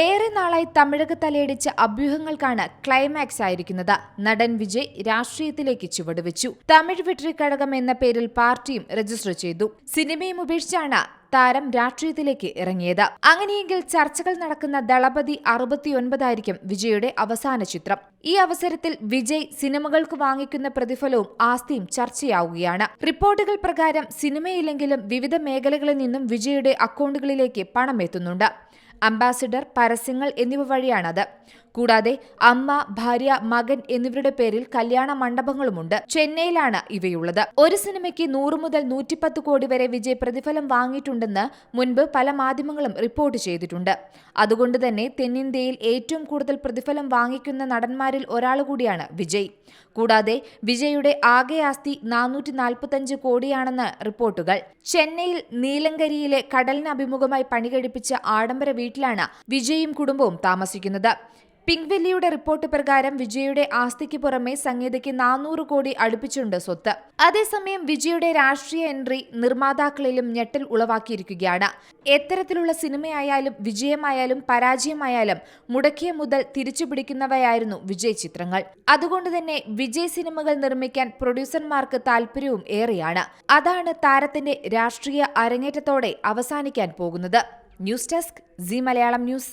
ഏറെ നാളായി തമിഴക തലയടിച്ച അഭ്യൂഹങ്ങൾക്കാണ് ക്ലൈമാക്സ് ആയിരിക്കുന്നത്. നടൻ വിജയ് രാഷ്ട്രീയത്തിലേക്ക് ചുവടുവെച്ചു. തമിഴ് വിട്ടറി കഴകം എന്ന പേരിൽ പാർട്ടിയും രജിസ്റ്റർ ചെയ്തു. സിനിമയും ഉപേക്ഷിച്ചാണ് താരം രാഷ്ട്രീയത്തിലേക്ക് ഇറങ്ങിയത്. അങ്ങനെയെങ്കിൽ ചർച്ചകൾ നടക്കുന്ന ദളപതി അറുപത്തിയൊൻപതായിരിക്കും വിജയുടെ അവസാന ചിത്രം. ഈ അവസരത്തിൽ വിജയ് സിനിമകൾക്ക് വാങ്ങിക്കുന്ന പ്രതിഫലവും ആസ്തിയും ചർച്ചയാവുകയാണ്. റിപ്പോർട്ടുകൾ പ്രകാരം സിനിമയില്ലെങ്കിലും വിവിധ മേഖലകളിൽ നിന്നും വിജയുടെ അക്കൗണ്ടുകളിലേക്ക് പണം എത്തുന്നുണ്ട്. അംബാസിഡർ പരസ്യങ്ങൾ എന്നിവ വഴിയാണത് കൂടാതെ അമ്മ ഭാര്യ മകൻ എന്നിവരുടെ പേരിൽ കല്യാണ മണ്ഡപങ്ങളുമുണ്ട്. ചെന്നൈയിലാണ് ഇവയുള്ളത്. ഒരു സിനിമയ്ക്ക് നൂറ് മുതൽ നൂറ്റിപ്പത്ത് കോടി വരെ വിജയ് പ്രതിഫലം വാങ്ങിയിട്ടുണ്ടെന്ന് മുൻപ് പല മാധ്യമങ്ങളും റിപ്പോർട്ട് ചെയ്തിട്ടുണ്ട്. അതുകൊണ്ട് തന്നെ തെന്നിന്ത്യയിൽ ഏറ്റവും കൂടുതൽ പ്രതിഫലം വാങ്ങിക്കുന്ന നടന്മാരിൽ ഒരാൾ കൂടിയാണ് വിജയ്. കൂടാതെ വിജയുടെ ആകെ ആസ്തി നാനൂറ്റി നാൽപ്പത്തഞ്ച് കോടിയാണെന്ന് റിപ്പോർട്ടുകൾ. ചെന്നൈയിൽ നീലങ്കരിയിലെ കടലിന് അഭിമുഖമായി പണികഴിപ്പിച്ച ആഡംബര വീട്ടിലാണ് വിജയും കുടുംബവും താമസിക്കുന്നത്. പിങ്ക് വെല്ലിയുടെ റിപ്പോർട്ട് പ്രകാരം വിജയുടെ ആസ്തിക്ക് പുറമെ സംഗീതയ്ക്ക് നാനൂറ് കോടി അടുപ്പിച്ചുണ്ട് സ്വത്ത്. അതേസമയം വിജയുടെ രാഷ്ട്രീയ എൻട്രി നിർമ്മാതാക്കളിലും ഞെട്ടൽ ഉളവാക്കിയിരിക്കുകയാണ്. എത്തരത്തിലുള്ള സിനിമയായാലും വിജയമായാലും പരാജയമായാലും മുടക്കിയ മുതൽ തിരിച്ചുപിടിക്കുന്നവയായിരുന്നു വിജയ് ചിത്രങ്ങൾ. അതുകൊണ്ട് തന്നെ വിജയ് സിനിമകൾ നിർമ്മിക്കാൻ പ്രൊഡ്യൂസർമാർക്ക് താല്പര്യവും ഏറെയാണ്. അതാണ് താരത്തിന്റെ രാഷ്ട്രീയ അരങ്ങേറ്റത്തോടെ അവസാനിക്കാൻ പോകുന്നത്. News desk C Malayalam news.